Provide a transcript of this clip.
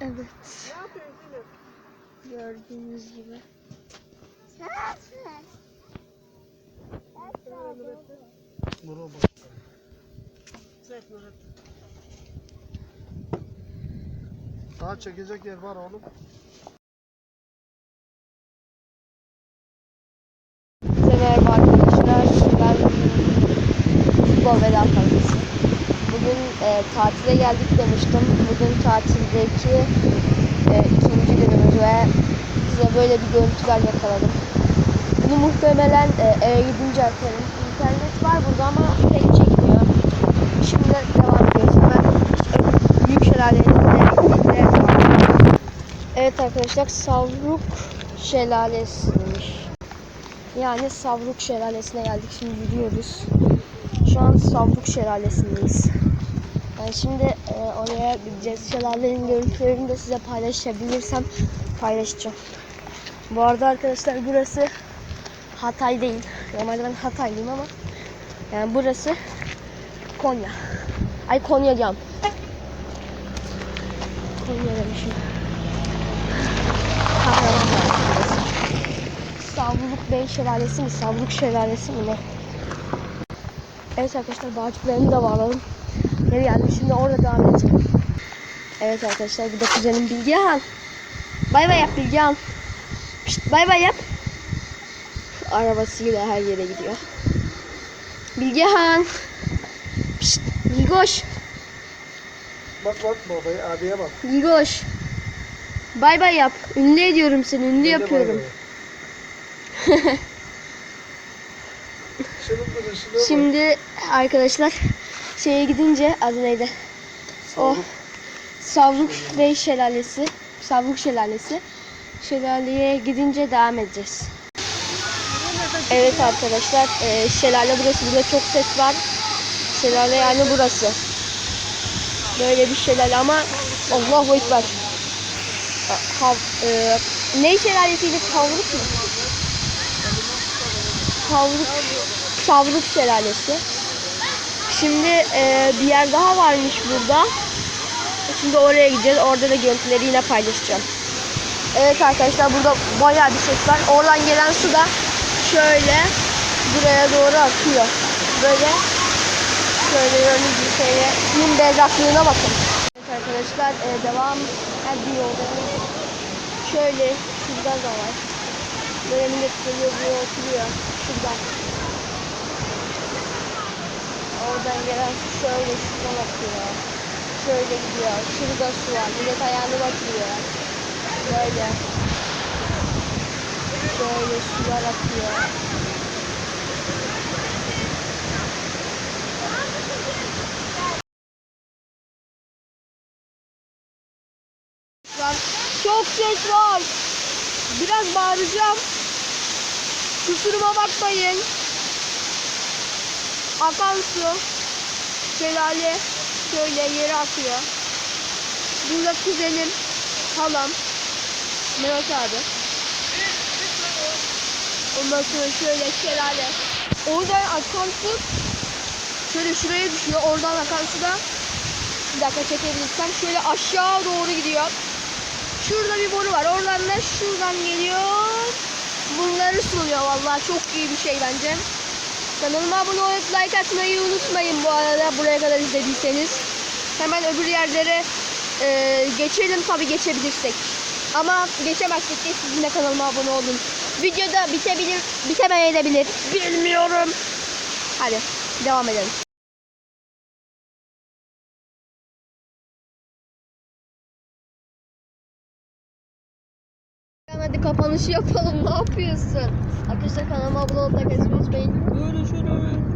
Evet. Gördüğünüz gibi. Daha çekecek yer var oğlum. Merhaba arkadaşlar. Ben Futbol Veda Kampısı. Bugün e, tatile geldik demiştim. Bugün tatildeki e, ikinci günümüz ve size böyle bir görüntüler yakaladım. Bunu muhtemelen e, eve gidince atarım. İnternet var burada ama pek çekmiyor. Şimdi devam ediyoruz. Hemen e, büyük şelalelerine Evet arkadaşlar Savruk Şelalesi'ymiş. Yani Savruk Şelalesi'ne geldik. Şimdi yürüyoruz. Şu an Savruk Şelalesi'ndeyiz. Yani şimdi e, oraya gideceğiz. Şelalenin görüntülerini de size paylaşabilirsem paylaşacağım. Bu arada arkadaşlar burası Hatay değil. Normalde ben Hataylıyım ama yani burası Konya. Ay Konya diyorum. Konya demişim. Kahramanmaraş burası. Savruluk Bey Şelalesi mi? Savruluk Şelalesi mi ne? Evet arkadaşlar bağcıklarını da bağladım. Geri geldim. Şimdi orada devam edeceğim. Evet arkadaşlar bu da kuzenim Bilgehan. Bay bay yap Bilgehan. Pişt, bay bay yap. Arabasıyla her yere gidiyor. Bilgehan. Pişt, Bilgoş. Bak bak babaya abiye bak. Bilgoş. Bay bay yap. Ünlü ediyorum seni. Ünlü Ben yapıyorum. bay bay. Şimdi arkadaşlar şeye gidince adı neydi? O Savruk. Savruk Bey Şelalesi. Savruk Şelalesi. Şelaleye gidince devam edeceğiz. Evet arkadaşlar e, şelale burası. Burada çok ses var. Şelale yani burası. Böyle bir şelale ama Allahu Ekber. Ha, e, ne şelalesiydi? Savruk mu? Savruk, Savruk Şelalesi. Şimdi e, bir yer daha varmış burada. Şimdi oraya gideceğiz. Orada da görüntüleri yine paylaşacağım. Evet arkadaşlar burada bayağı bir ses var. Oradan gelen su da şöyle buraya doğru akıyor. Böyle şöyle gördüğünüz gibi şöyle suyun berraklığına bakın. Evet arkadaşlar e, devam bir yoldayız. Şöyle şurada da var. Böyle millet geliyor buraya oturuyor. Şuradan. Oradan gelen şöyle şuradan akıyor. Şöyle gidiyor. Şurada su var. Millet ayağını batırıyor. Böyle. Şöyle sular akıyor. Lan Çok ses var. Biraz bağıracağım. Kusuruma bakmayın. Akan su. Şelale şöyle yere akıyor. Burada kuzenim, halam, Mehmet abi. Ondan sonra şöyle şelale. Oradan akan su şöyle şuraya düşüyor. Oradan akan su da bir dakika çekebilirsem şöyle aşağı doğru gidiyor. Şurada bir boru var. Oradan da şuradan geliyor. Bunları suluyor vallahi çok iyi bir şey bence. Kanalıma abone olup like atmayı unutmayın bu arada buraya kadar izlediyseniz. Hemen öbür yerlere e, geçelim tabi geçebilirsek. Ama geçemezsek de sizin de kanalıma abone olun. Videoda bitebilir, bitemeyebilir. Bilmiyorum. Hadi devam edelim. Hadi kapanışı yapalım. Ne yapıyorsun? Arkadaşlar kanalıma abone olmayı unutmayın. Görüşürüz.